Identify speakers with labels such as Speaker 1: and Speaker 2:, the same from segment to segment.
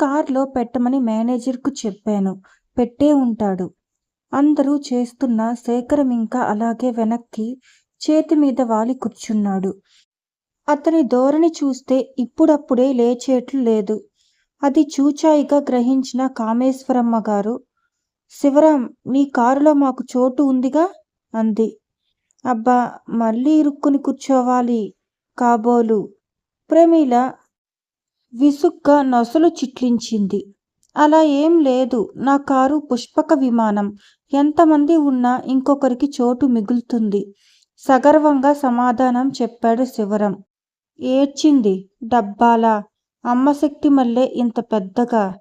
Speaker 1: కార్లో పెట్టమని మేనేజర్కు చెప్పాను. పెట్టే ఉంటాడు. అందరూ చేస్తున్న శేఖరం ఇంకా అలాగే వెనక్కి చేతి మీద వాలి కూర్చున్నాడు. అతని ధోరణి చూస్తే ఇప్పుడప్పుడే లేచేట్లు లేదు. అది చూచాయిగా గ్రహించిన కామేశ్వరమ్మ గారు శివరాం నీ కారులో మాకు చోటు ఉందిగా? అంది. అబ్బా మళ్ళీ ఇరుక్కుని కూర్చోవాలి కాబోలు. ప్రమీల విసుగ్గా నొసలు చిట్లించింది. అలా ఏం లేదు. నా కారు పుష్పక విమానం. ఎంతమంది ఉన్నా ఇంకొకరికి చోటు మిగులుతుంది. సగర్వంగా సమాధానం చెప్పాడు శివరం. ఏడ్చింది. డబ్బాలా? అమ్మశక్తి మల్లె ఇంత పెద్దగా?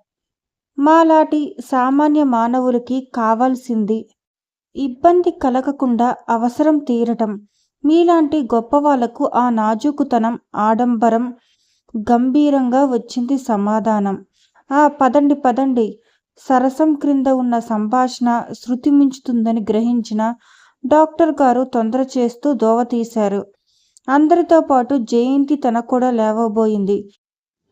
Speaker 1: మాలాటి సామాన్య మానవులకి కావాల్సింది. ఇబ్బంది కలగకుండా అవసరం తీరటం. మీలాంటి గొప్పవాళ్ళకు ఆ నాజూకుతనం ఆడంబరం గంభీరంగా వచ్చింది సమాధానం. ఆ పదండి పదండి. సరసం క్రింద ఉన్న సంభాషణ శృతి మించుతుందని గ్రహించిన డాక్టర్ గారు తొందర చేస్తూ దోవ తీశారు. అందరితో పాటు జయంతి తన కూడా లేవబోయింది.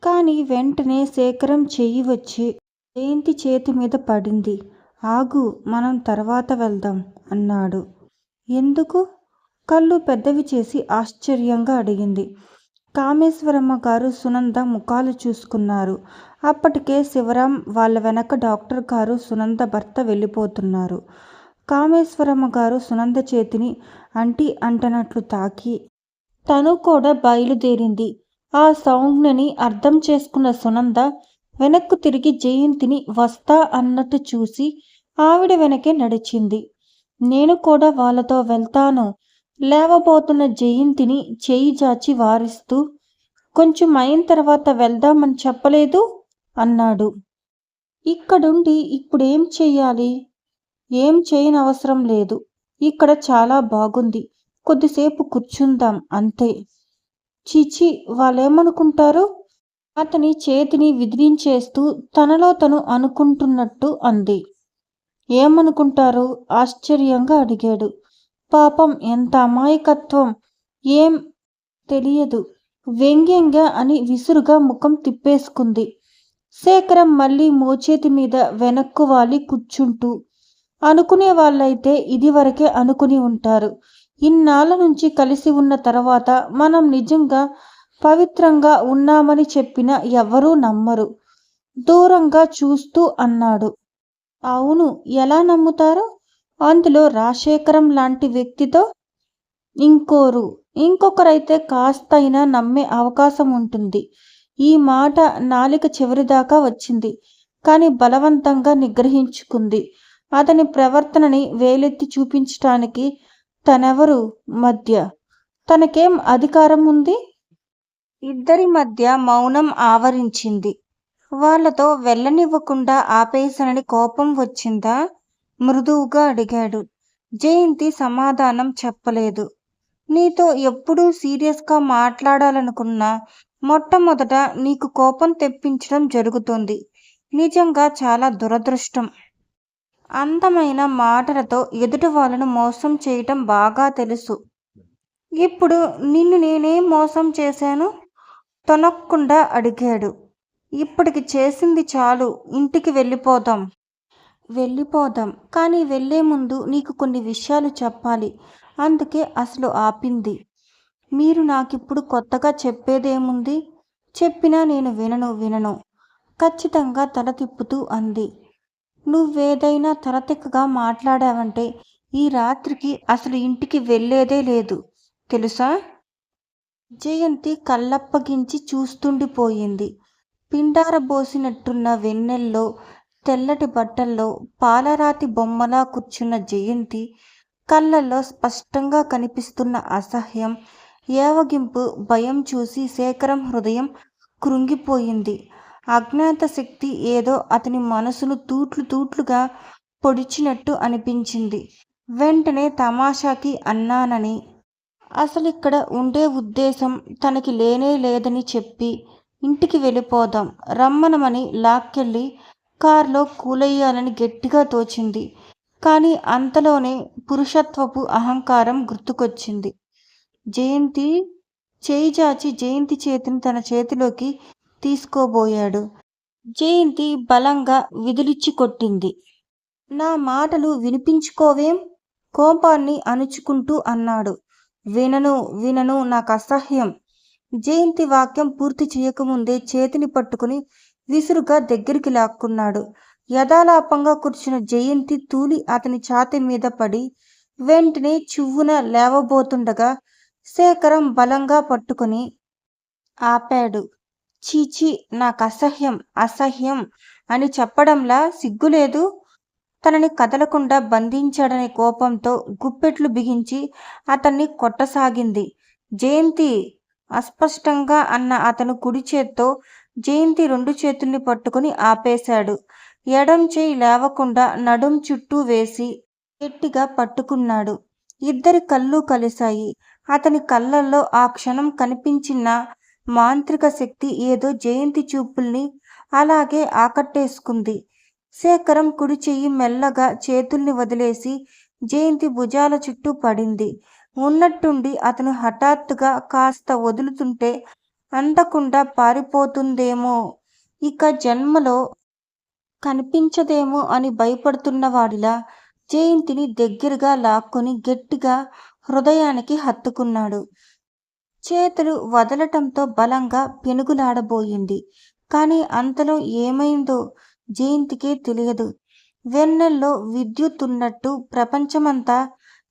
Speaker 1: కానీ వెంటనే శేఖరం చెయ్యి వచ్చి జయంతి చేతి మీద పడింది. ఆగు మనం తర్వాత వెళ్దాం అన్నాడు. ఎందుకు? కళ్ళు పెద్దవి చేసి ఆశ్చర్యంగా అడిగింది. కామేశ్వరమ్మ గారు సునంద ముఖాలు చూసుకున్నారు. అప్పటికే శివరాం వాళ్ళ వెనక డాక్టర్ గారు సునంద భర్త వెళ్ళిపోతున్నారు. కామేశ్వరమ్మ గారు సునంద చేతిని అంటి అంటనట్లు తాకి తను కూడా బయలుదేరింది. ఆ సౌజ్ఞని అర్థం చేసుకున్న సునంద వెనక్కు తిరిగి జయంతిని వస్తా అన్నట్టు చూసి ఆవిడ వెనకే నడిచింది. నేను కూడా వాళ్ళతో వెళ్తాను. లేవబోతున్న జయంతిని చేయి జాచి వారిస్తూ కొంచెం అయిన తర్వాత వెళ్దామని చెప్పలేదు అన్నాడు. ఇక్కడుండి ఇప్పుడేం చెయ్యాలి? ఏం చేయనవసరం లేదు. ఇక్కడ చాలా బాగుంది. కొద్దిసేపు కూర్చుందాం అంతే. చిచి వాళ్ళేమనుకుంటారు అతని చేతిని విదిలించేస్తూ తనలో తను అనుకుంటున్నట్టు అంది. ఏమనుకుంటారు? ఆశ్చర్యంగా అడిగాడు. పాపం ఎంత అమాయకత్వం? ఏం తెలియదు. వ్యంగ్యంగా అని విసురుగా ముఖం తిప్పేసుకుంది. శేఖరం మళ్ళీ మోచేతి మీద వెనక్కు వాలి కూర్చుంటూ. అనుకునే వాళ్ళైతే ఇదివరకే అనుకుని ఉంటారు. ఇన్నాళ్ళ నుంచి కలిసి ఉన్న తర్వాత మనం నిజంగా పవిత్రంగా ఉన్నామని చెప్పిన ఎవ్వరూ నమ్మరు. దూరంగా చూస్తూ అన్నాడు. అవును ఎలా నమ్ముతారు? అందులో రాజశేఖరం లాంటి వ్యక్తితో ఇంకోరు ఇంకొకరైతే కాస్తైనా నమ్మే అవకాశం ఉంటుంది. ఈ మాట నాలిక చివరిదాకా వచ్చింది. కానీ బలవంతంగా నిగ్రహించుకుంది. అతని ప్రవర్తనని వేలెత్తి చూపించటానికి తనెవరు మధ్య? తనకేం అధికారం ఉంది? ఇద్దరి మధ్య మౌనం ఆవరించింది. వాళ్ళతో వెళ్ళనివ్వకుండా ఆపేసనని కోపం వచ్చిందా? మృదువుగా అడిగాడు. జయంతి సమాధానం చెప్పలేదు. నీతో ఎప్పుడూ సీరియస్గా మాట్లాడాలనుకున్నా మొట్టమొదట నీకు కోపం తెప్పించడం జరుగుతుంది. నిజంగా చాలా దురదృష్టం. అందమైన మాటలతో ఎదుటి వాళ్ళను మోసం చేయటం బాగా తెలుసు. ఇప్పుడు నిన్ను నేనేం మోసం చేశాను? తొనక్కుండా అడిగాడు. ఇప్పటికి చేసింది చాలు. ఇంటికి వెళ్ళిపోదాం. వెళ్ళిపోదాం. కానీ వెళ్ళే ముందు నీకు కొన్ని విషయాలు చెప్పాలి. అందుకే అసలు ఆపింది. మీరు నాకిప్పుడు కొత్తగా చెప్పేదేముంది? చెప్పినా నేను వినను వినను. ఖచ్చితంగా తల తిప్పుతూ అంది. నువ్వేదైనా తలతిక్కగా మాట్లాడావంటే ఈ రాత్రికి అసలు ఇంటికి వెళ్ళేదే లేదు. తెలుసా? జయంతి కళ్ళప్పగించి చూస్తుండిపోయింది. పిండారబోసినట్టున్న వెన్నెల్లో తెల్లటి బట్టల్లో పాలరాతి బొమ్మలా కూర్చున్న జయంతి కళ్ళల్లో స్పష్టంగా కనిపిస్తున్న అసహ్యం ఏవగింపు భయం చూసి శేఖరం హృదయం కృంగిపోయింది. అజ్ఞాత శక్తి ఏదో అతని మనసును తూట్లు తూట్లుగా పొడిచినట్టు అనిపించింది. వెంటనే తమాషాకి అన్నానని అసలిక్కడ ఉండే ఉద్దేశం తనకి లేనే లేదని చెప్పి ఇంటికి వెళ్ళిపోదాం రమ్మనమని లాక్కెళ్ళి కారులో కూలయ్యాలని గట్టిగా తోచింది. కానీ అంతలోనే పురుషత్వపు అహంకారం గుర్తుకొచ్చింది. జయంతి చేయి చాచి జయంతి చేతిని తన చేతిలోకి తీసుకోబోయాడు. జయంతి బలంగా విదిలిచ్చి కొట్టింది. నా మాటలు వినిపించుకోవేం? కోపాన్ని అణుచుకుంటూ అన్నాడు. వినను వినను నాకు అసహ్యం. జయంతి వాక్యం పూర్తి చేయకముందే చేతిని పట్టుకుని విసురుగా దగ్గరికి లాక్కున్నాడు. యథాలాపంగా కూర్చున్న జయంతి తూలి అతని ఛాతి మీద పడి వెంటనే చువ్వున లేవబోతుండగా శేఖరం బలంగా పట్టుకుని ఆపాడు. చీచీ నాకు అసహ్యం అసహ్యం అని చెప్పడంలా సిగ్గులేదు. తనని కదలకుండా బంధించాడనే కోపంతో గుప్పెట్లు బిగించి అతన్ని కొట్టసాగింది. జయంతి అస్పష్టంగా అన్న అతను కుడి చేత్తో జయంతి రెండు చేతుల్ని పట్టుకుని ఆపేశాడు. ఎడం చేయి లేవకుండా నడుం చుట్టూ వేసి గట్టిగా పట్టుకున్నాడు. ఇద్దరి కళ్ళు కలిశాయి. అతని కళ్ళల్లో ఆ క్షణం కనిపించిన మాంత్రిక శక్తి ఏదో జయంతి చూపుల్ని అలాగే ఆకట్టేసుకుంది. శేఖరం కుడి చెయ్యి మెల్లగా చేతుల్ని వదిలేసి జయంతి భుజాల చుట్టూ పడింది. ఉన్నట్టుండి అతను హఠాత్తుగా కాస్త వదులుతుంటే అందకుండా పారిపోతుందేమో? ఇక జన్మలో కనిపించదేమో అని భయపడుతున్న వాడిలా జయంతిని దగ్గరగా లాక్కొని గట్టిగా హృదయానికి హత్తుకున్నాడు. చేతులు వదలటంతో బలంగా పెనుగులాడబోయింది. కానీ అంతలో ఏమైందో జయంతికే తెలియదు. వెన్నెల్లో విద్యుత్ ఉన్నట్టు ప్రపంచమంతా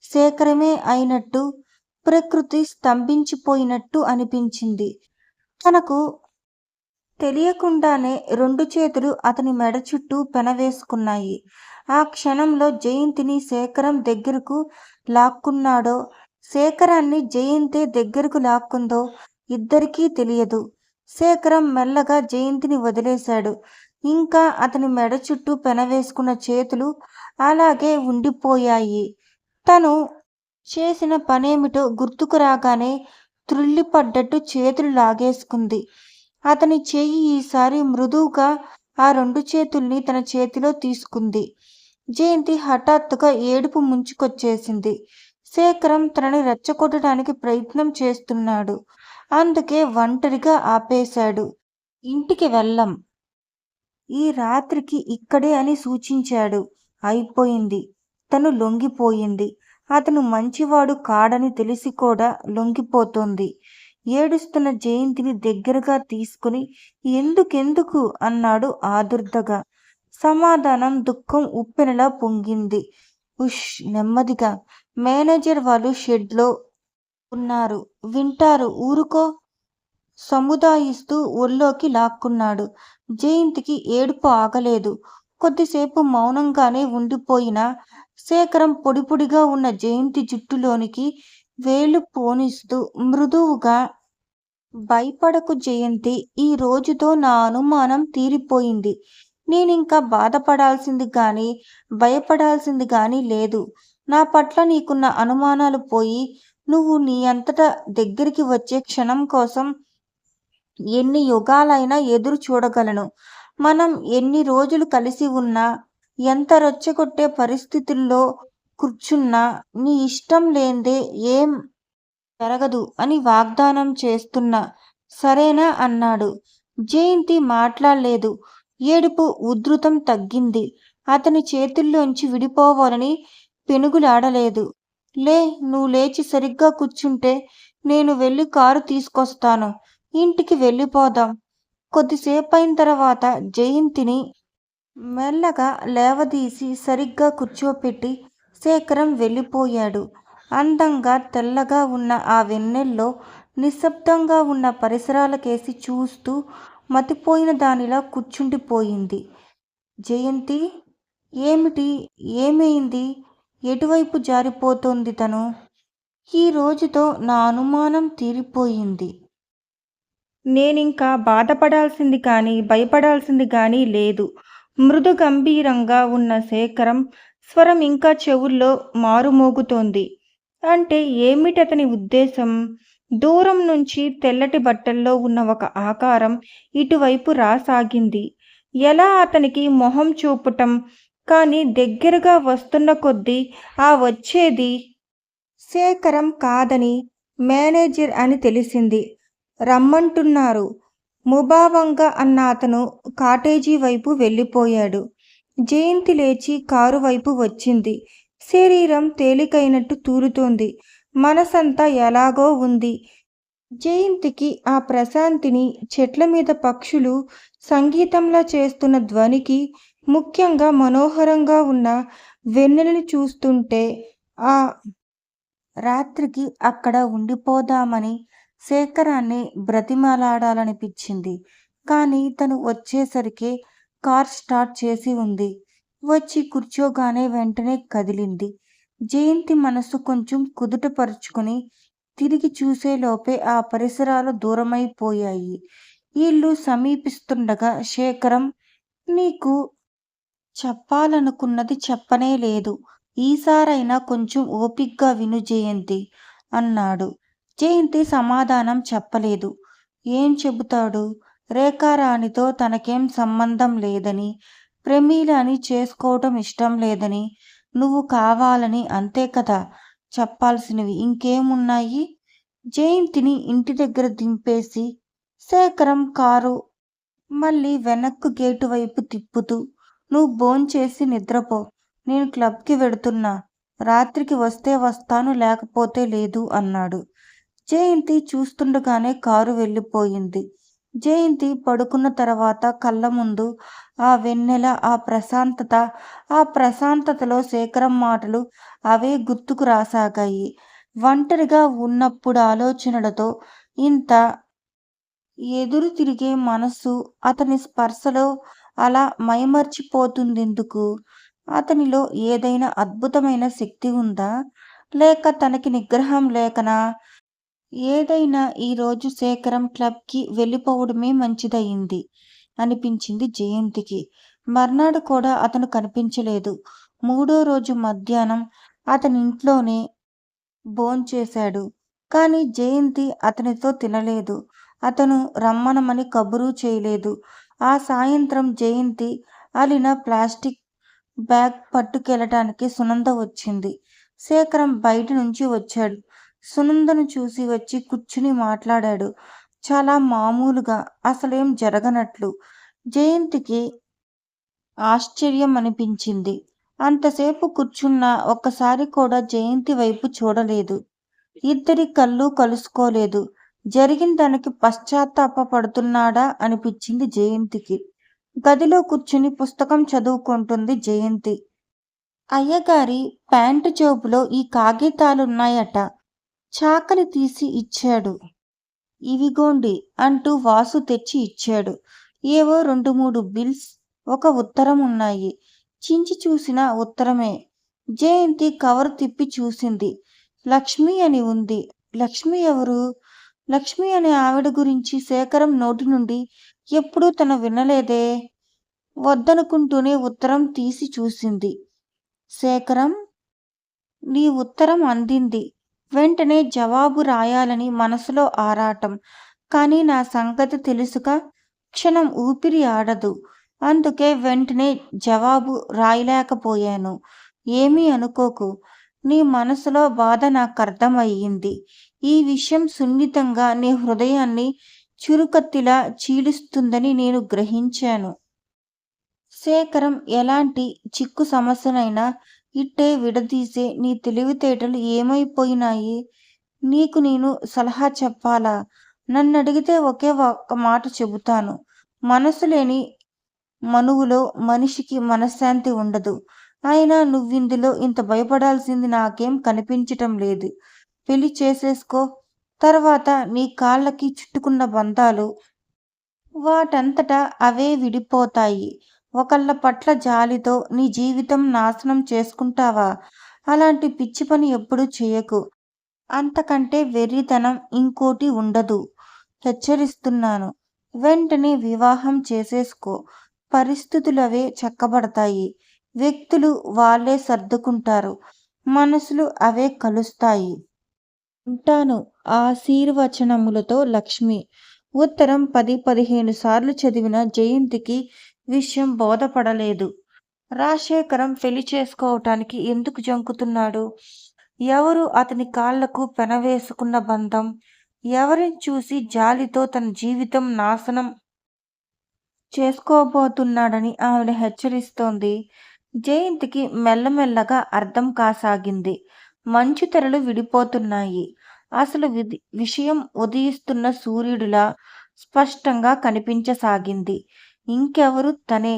Speaker 1: సేకరమే అయినట్టు ప్రకృతి స్తంభించిపోయినట్టు అనిపించింది. తనకు తెలియకుండానే రెండు చేతులు అతని మెడ చుట్టూ పెనవేసుకున్నాయి. ఆ క్షణంలో జయంతిని శేఖరం దగ్గరకు లాక్కున్నాడో శేఖరాన్ని జయంతే దగ్గరకు లాక్కుందో ఇద్దరికీ తెలియదు. శేఖరం మెల్లగా జయంతిని వదిలేశాడు. ఇంకా అతని మెడ చుట్టూ పెనవేసుకున్న చేతులు అలాగే ఉండిపోయాయి. తను చేసిన పనేమిటో గుర్తుకు రాగానే త్రుళ్ళిపడ్డట్టు చేతులు లాగేసుకుంది. అతని చేయి ఈసారి మృదువుగా ఆ రెండు చేతుల్ని తన చేతిలో తీసుకుంది. జయంతి హఠాత్తుగా ఏడుపు ముంచుకొచ్చేసింది. శేఖరం తనని రెచ్చగొట్టడానికి ప్రయత్నం చేస్తున్నాడు. అందుకే ఒంటరిగా ఆపేశాడు. ఇంటికి వెళ్ళం. ఈ రాత్రికి ఇక్కడే అని సూచించాడు. అయిపోయింది. తను లొంగిపోయింది. అతను మంచివాడు కాడని తెలిసి కూడా లొంగిపోతోంది. ఏడుస్తున్న జయంతిని దగ్గరగా తీసుకుని ఎందుకెందుకు అన్నాడు ఆదుర్దగా. సమాధానం దుఃఖం ఉప్పెనలా పొంగింది. ఉష్ నెమ్మదిగా. మేనేజర్ వాళ్ళు షెడ్లో ఉన్నారు. వింటారు ఊరుకో. సముదాయిస్తూ ఒళ్ళోకి లాక్కున్నాడు. జయంతికి ఏడుపు ఆగలేదు. కొద్దిసేపు మౌనంగానే ఉండిపోయిన శేఖరం పొడిపొడిగా ఉన్న జయంతి జుట్టులోనికి వేలు పోనిస్తూ మృదువుగా భయపడకు జయంతి ఈ రోజుతో నా అనుమానం తీరిపోయింది. నేనింకా బాధపడాల్సింది కానీ భయపడాల్సింది కానీ లేదు. నా పట్ల నీకున్న అనుమానాలు పోయి నువ్వు నీ అంతటా దగ్గరికి వచ్చే క్షణం కోసం ఎన్ని యుగాలైనా ఎదురు చూడగలను. మనం ఎన్ని రోజులు కలిసి ఉన్నా ఎంత రొచ్చగొట్టే పరిస్థితుల్లో కూర్చున్నా నీ ఇష్టం లేందే ఏం జరగదు అని వాగ్దానం చేస్తున్నా. సరేనా? అన్నాడు. జయంతి మాట్లాడలేదు. ఏడుపు ఉధృతం తగ్గింది. అతని చేతుల్లోంచి విడిపోవాలని పెనుగులాడలేదు. లే నువ్వు లేచి సరిగ్గా కూర్చుంటే నేను వెళ్ళి కారు తీసుకొస్తాను. ఇంటికి వెళ్ళిపోదాం. కొద్దిసేపు అయిన తర్వాత జయంతిని మెల్లగా లేవదీసి సరిగ్గా కూర్చోపెట్టి శేఖరం వెళ్ళిపోయాడు. అందంగా తెల్లగా ఉన్న ఆ వెన్నెల్లో నిశ్శబ్దంగా ఉన్న పరిసరాలకేసి చూస్తూ మతిపోయిన దానిలా కూర్చుండిపోయింది. జయంతి ఏమిటి? ఏమైంది? ఎటువైపు జారిపోతోంది తను? ఈ రోజుతో నా అనుమానం తీరిపోయింది. నేనింకా బాధపడాల్సింది కానీ భయపడాల్సింది కానీ లేదు. మృదు గంభీరంగా ఉన్న శేఖరం స్వరం ఇంకా చెవుల్లో మారుమోగుతోంది. అంటే ఏమిటతని ఉద్దేశం? దూరం నుంచి తెల్లటి బట్టల్లో ఉన్న ఒక ఆకారం ఇటువైపు రాసాగింది. ఎలా అతనికి మొహం చూపటం? కానీ దగ్గరగా వస్తున్న కొద్దీ ఆ వచ్చేది శేఖరం కాదని మేనేజర్ అని తెలిసింది. రమ్మంటున్నారు. ముభావంగా అన్న అతను కాటేజీ వైపు వెళ్ళిపోయాడు. జయంతి లేచి కారు వైపు వచ్చింది. శరీరం తేలికైనట్టు తూలుతోంది. మనసంతా ఎలాగో ఉంది. జయంతికి ఆ ప్రశాంతిని, చెట్ల మీద పక్షులు సంగీతంలా చేస్తున్న ధ్వనికి, ముఖ్యంగా మనోహరంగా ఉన్న వెన్నెలని చూస్తుంటే ఆ రాత్రికి అక్కడ ఉండిపోదామని శేఖరాన్ని బ్రతిమాలాడాలనిపించింది. కానీ తను వచ్చేసరికి కార్ స్టార్ట్ చేసి ఉంది. వచ్చి కూర్చోగానే వెంటనే కదిలింది. జయంతి మనసు కొంచెం కుదుటపరుచుకుని తిరిగి చూసేలోపే ఆ పరిసరాలు దూరమైపోయాయి. ఇల్లు సమీపిస్తుండగా శేఖరం నీకు చెప్పాలనుకున్నది చెప్పనే లేదు. ఈసారైనా కొంచెం ఓపిగ్గా విను జయంతి అన్నాడు. జయంతి సమాధానం చెప్పలేదు. ఏం చెబుతాడు? రేఖారాణితో తనకేం సంబంధం లేదని, ప్రమీలని చేసుకోవటం ఇష్టం లేదని, నువ్వు కావాలని అంతే కదా చెప్పాల్సినవి ఇంకేమున్నాయి? జయంతిని ఇంటి దగ్గర దింపేసి శేఖరం కారు మళ్ళీ వెనక్కు గేటు వైపు తిప్పుతూ నువ్వు భోంచేసి నిద్రపో. నేను క్లబ్కి వెడుతున్నా. రాత్రికి వస్తే వస్తాను లేకపోతే లేదు అన్నాడు. జయంతి చూస్తుండగానే కారు వెళ్ళిపోయింది. జయంతి పడుకున్న తర్వాత కళ్ళ ముందు ఆ వెన్నెల, ఆ ప్రశాంతత, ఆ ప్రశాంతతలో శేఖరం మాటలు అవే గుర్తుకు రాసాగాయి. ఒంటరిగా ఉన్నప్పుడు ఆలోచనలతో ఇంత ఎదురు తిరిగే మనస్సు అతని స్పర్శలో అలా మైమర్చిపోతుందెందుకు అతనిలో ఏదైనా అద్భుతమైన శక్తి ఉందా? లేక తనకి నిగ్రహం లేకనా? ఏదైనా ఈరోజు శేఖరం క్లబ్కి వెళ్ళిపోవడమే మంచిదయింది అనిపించింది జయంతికి. మర్నాడు కూడా అతను కనిపించలేదు. మూడో రోజు మధ్యాహ్నం అతనింట్లోనే భోంచేశాడు. కానీ జయంతి అతనితో తినలేదు. అతను రమ్మనమని కబురు చేయలేదు. ఆ సాయంత్రం జయంతి అలిన ప్లాస్టిక్ బ్యాగ్ పట్టుకెళ్ళటానికి సునంద వచ్చింది. శేఖరం బయట నుంచి వచ్చాడు. సునందను చూసి వచ్చి కూర్చుని మాట్లాడాడు. చాలా మామూలుగా, అసలేం జరగనట్లు. జయంతికి ఆశ్చర్యం అనిపించింది. అంతసేపు కూర్చున్నా ఒక్కసారి కూడా జయంతి వైపు చూడలేదు. ఇద్దరి కళ్ళు కలుసుకోలేదు. జరిగిన దానికి పశ్చాత్తాపపడుతున్నాడా అనిపించింది జయంతికి. గదిలో కూర్చుని పుస్తకం చదువుకుంటుంది జయంతి. అయ్యగారి ప్యాంటు జేబులో ఈ కాగితాలున్నాయట. చాకలి తీసి ఇచ్చాడు. ఇవిగోండి అంటూ వాసు తెచ్చి ఇచ్చాడు. ఏవో రెండు మూడు బిల్స్, ఒక ఉత్తరం ఉన్నాయి. చించి చూసిన ఉత్తరమే. జయంతి కవర్ తిప్పి చూసింది. లక్ష్మి అని ఉంది. లక్ష్మి ఎవరు? లక్ష్మి అనే ఆవిడ గురించి శేఖరం నోటి నుండి ఎప్పుడూ తను వినలేదే. వద్దనుకుంటూనే ఉత్తరం తీసి చూసింది. శేఖరం! నీ ఉత్తరం అందింది. వెంటనే జవాబు రాయాలని మనసులో ఆరాటం. కానీ నా సంగతి తెలుసుక క్షణం ఊపిరి ఆడదు. అందుకే వెంటనే జవాబు రాయలేకపోయాను. ఏమీ అనుకోకు. నీ మనసులో బాధ నాకు అర్థమయ్యింది ఈ విషయం సున్నితంగా నీ హృదయాన్ని చురుకత్తిలా చీలుస్తుందని నేను గ్రహించాను. శేఖరం ఎలాంటి చిక్కు సమస్యనైనా ఇట్టే విడదీసే నీ తెలివితేటలు ఏమైపోయినాయి? నీకు నేను సలహా చెప్పాలా? నన్ను అడిగితే ఒకే ఒక్క మాట చెబుతాను. మనసు లేని మనువులో మనిషికి మనశ్శాంతి ఉండదు. అయినా నువ్విందులో ఇంత భయపడాల్సింది నాకేం కనిపించటం లేదు. పెళ్ళి చేసేసుకో. తర్వాత నీ కాళ్ళకి చుట్టుకున్న బంధాలు వాటంతటా అవే విడిపోతాయి. ఒకళ్ళ పట్ల జాలితో నీ జీవితం నాశనం చేసుకుంటావా? అలాంటి పిచ్చి పని ఎప్పుడూ చేయకు అంతకంటే వెర్రితనం ఇంకోటి ఉండదు. హెచ్చరిస్తున్నాను. వెంటనే వివాహం చేసేసుకో. పరిస్థితులవే చక్కబడతాయి. వ్యక్తులు వాళ్ళే సర్దుకుంటారు. మనసులు అవే కలుస్తాయి. ఉంటాను ఆశీర్వచనములతో లక్ష్మి. ఉత్తరం పది పదిహేను సార్లు చదివిన జయంతికి విషయం బోధపడలేదు. రాజశేఖరం పెళ్ళి చేసుకోవటానికి ఎందుకు జంకుతున్నాడు? ఎవరు అతని కాళ్ళకు పెనవేసుకున్న బంధం? ఎవరిని చూసి జాలితో తన జీవితం నాశనం చేసుకోబోతున్నాడని ఆవిడ హెచ్చరిస్తోంది జయంతికి మెల్లమెల్లగా అర్థం కాసాగింది మంచు తెరలు విడిపోతున్నాయి అసలు విషయం ఉదయిస్తున్న సూర్యుడిలా స్పష్టంగా కనిపించసాగింది. ఇంకెవరు తనే?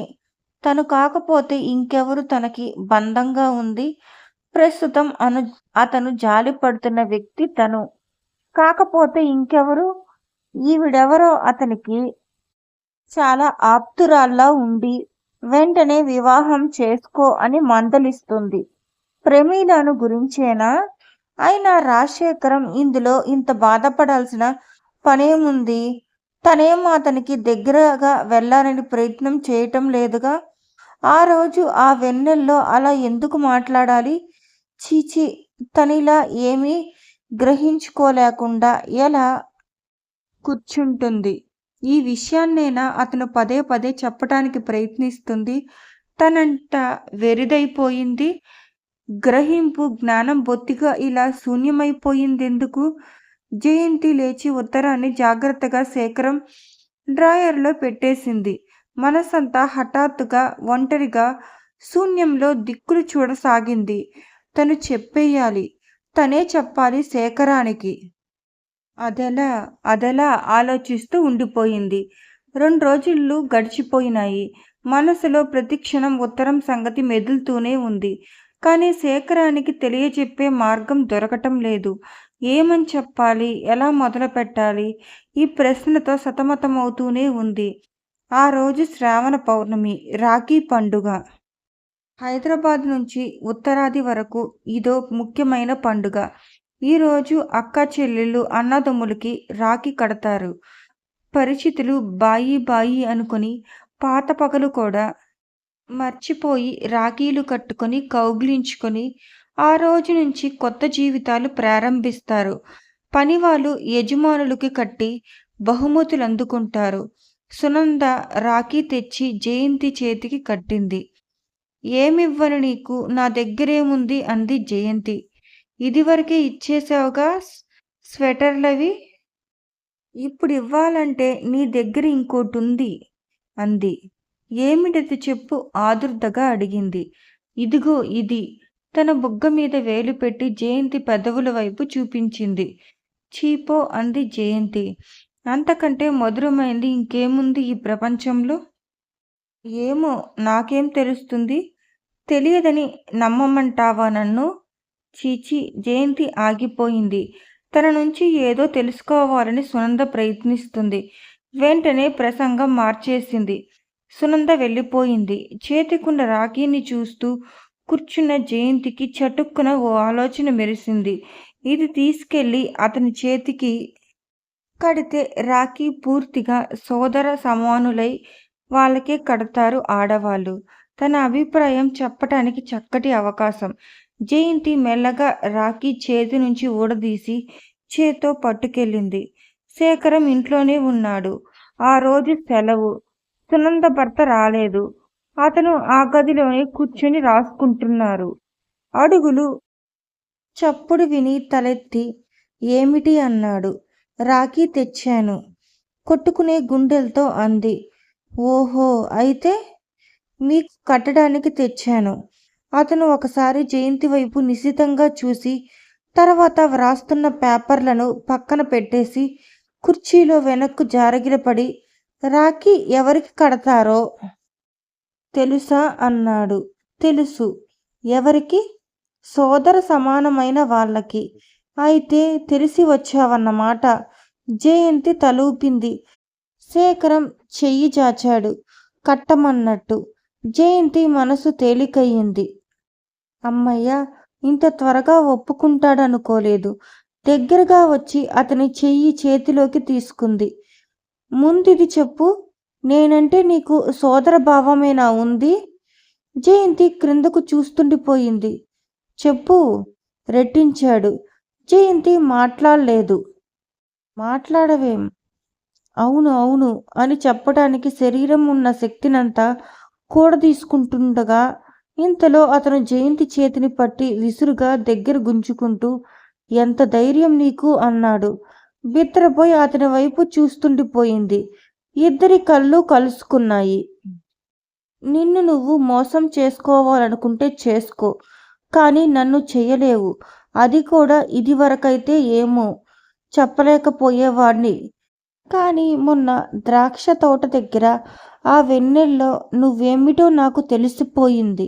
Speaker 1: తను కాకపోతే ఇంకెవరు తనకి బంధంగా ఉంది? ప్రస్తుతం అను అతను జాలి పడుతున్న వ్యక్తి తను. కాకపోతే ఇంకెవరు? ఈవిడెవరో అతనికి చాలా ఆప్తురాల్లా ఉండి వెంటనే వివాహం చేసుకో అని మందలిస్తుంది. ప్రమీలను గురించేనా? అయినా రాజశేఖరం ఇందులో ఇంత బాధపడాల్సిన పనేముంది? తనేమో అతనికి దగ్గరగా వెళ్ళాలని ప్రయత్నం చేయటం లేదుగా? ఆ రోజు ఆ వెన్నెల్లో అలా ఎందుకు మాట్లాడాలి? చీచి తనిలా ఏమీ గ్రహించుకోలేకుండా ఎలా కూర్చుంటుంది? ఈ విషయాన్నైనా అతను పదే పదే చెప్పటానికి ప్రయత్నిస్తుంది? తనంట వెరిదైపోయింది? గ్రహింపు జ్ఞానం బొత్తిగా ఇలా శూన్యమైపోయిందెందుకు? జయంతి లేచి ఉత్తరాన్ని జాగ్రత్తగా సేకరం డ్రాయర్లో పెట్టేసింది. మనసంతా హఠాత్తుగా ఒంటరిగా శూన్యంలో దిక్కులు చూడసాగింది. తను చెప్పేయాలి తనే చెప్పాలి శేఖరానికి. అదెలా అదెలా ఆలోచిస్తూ ఉండిపోయింది. రెండు రోజులు గడిచిపోయినాయి. మనసులో ప్రతిక్షణం ఉత్తరం సంగతి మెదులుతూనే ఉంది. కానీ శేఖరానికి తెలియజెప్పే మార్గం దొరకటం లేదు. ఏమని చెప్పాలి? ఎలా మొదలు పెట్టాలి? ఈ ప్రశ్నతో సతమతమవుతూనే ఉంది. ఆ రోజు శ్రావణ పౌర్ణమి రాఖీ పండుగ. హైదరాబాద్ నుంచి ఉత్తరాది వరకు ఇదో ముఖ్యమైన పండుగ. ఈరోజు అక్క చెల్లెళ్ళు అన్నదమ్ములకి రాఖీ కడతారు. పరిచితులు బాయి బాయి అనుకుని పాత పగలు కూడా మర్చిపోయి రాఖీలు కట్టుకొని కౌగిలించుకొని ఆ రోజు నుంచి కొత్త జీవితాలు ప్రారంభిస్తారు. పనివాళ్ళు యజమానులకి కట్టి బహుమతులు అందుకుంటారు. సునంద రాఖీ తెచ్చి జయంతి చేతికి కట్టింది. ఏమివ్వను నీకు? నా దగ్గరేముంది అంది జయంతి. ఇదివరకే ఇచ్చేసావుగా స్వెటర్లవి? ఇప్పుడు ఇవ్వాలంటే నీ దగ్గర ఇంకోటి ఉంది అంది. ఏమిటది చెప్పు ఆదుర్దగా అడిగింది. ఇదిగో ఇది తన బుగ్గ మీద వేలు పెట్టి జయంతి పెదవుల వైపు చూపించింది. చీపో అంది జయంతి. అంతకంటే మధురమైంది ఇంకేముంది ఈ ప్రపంచంలో? ఏమో నాకేం తెలుస్తుంది? తెలియదని నమ్మమంటావా నన్ను? చీచి జయంతి ఆగిపోయింది. తన నుంచి ఏదో తెలుసుకోవాలని సునంద ప్రయత్నిస్తుంది. వెంటనే ప్రసంగం మార్చేసింది. సునంద వెళ్ళిపోయింది. చేతికున్న రాఖీని చూస్తూ కూర్చున్న జయంతికి చటుక్కున ఓ ఆలోచన మెరిసింది. ఇది తీసుకెళ్ళి అతని చేతికి కడితే రాఖీ పూర్తిగా సోదర సమానులై వాళ్ళకే కడతారు ఆడవాళ్ళు. తన అభిప్రాయం చెప్పటానికి చక్కటి అవకాశం. జయంతి మెల్లగా రాఖీ చేతి నుంచి ఊడదీసి చేతో పట్టుకెళ్ళింది. శేఖరం ఇంట్లోనే ఉన్నాడు. ఆ రోజు సెలవు. సునంద భర్త రాలేదు. అతను ఆ గదిలోనే కూర్చుని రాసుకుంటున్నారు. అడుగులు చప్పుడు విని తలెత్తి ఏమిటి? అన్నాడు. రాఖీ తెచ్చాను. కొట్టుకునే గుండెలతో అంది. ఓహో అయితే మీకు కట్టడానికి తెచ్చాను. అతను ఒకసారి జయంతి వైపు నిశితంగా చూసి తర్వాత వ్రాస్తున్న పేపర్లను పక్కన పెట్టేసి కుర్చీలో వెనక్కు జారగిరపడి రాఖీ ఎవరికి కడతారో తెలుసా అన్నాడు. తెలుసు. ఎవరికి? సోదర సమానమైన వాళ్ళకి. అయితే తెలిసి వచ్చావన్నమాట. జయంతి తలూపింది. శేఖరం చెయ్యి చాచాడు. కట్టమన్నట్టు. జయంతి మనసు తేలికయ్యింది. అమ్మయ్య ఇంత త్వరగా ఒప్పుకుంటాడనుకోలేదు. దగ్గరగా వచ్చి అతని చెయ్యి చేతిలోకి తీసుకుంది. ముందిది చెప్పు. నేనంటే నీకు సోదర భావమేనా ఉంది? జయంతి క్రిందకు చూస్తుండిపోయింది. చెప్పు. రెట్టించాడు. జయంతి మాట్లాడలేదు. మాట్లాడవేం? అవును అవును అని చెప్పడానికి శరీరం ఉన్న శక్తినంతా కూడదీసుకుంటుండగా ఇంతలో అతను జయంతి చేతిని పట్టి విసురుగా దగ్గర గుంజుకుంటూ ఎంత ధైర్యం నీకు అన్నాడు. బిత్తరపోయి అతని వైపు చూస్తుండిపోయింది. ఇద్దరి కళ్ళు కలుసుకున్నాయి. నిన్ను నువ్వు మోసం చేసుకోవాలనుకుంటే చేసుకో కానీ నన్ను చెయ్యలేవు అది కూడా ఇదివరకైతే ఏమో చెప్పలేకపోయేవాణ్ణి. కానీ మొన్న ద్రాక్ష తోట దగ్గర ఆ వెన్నెల్లో నువ్వేమిటో నాకు తెలిసిపోయింది.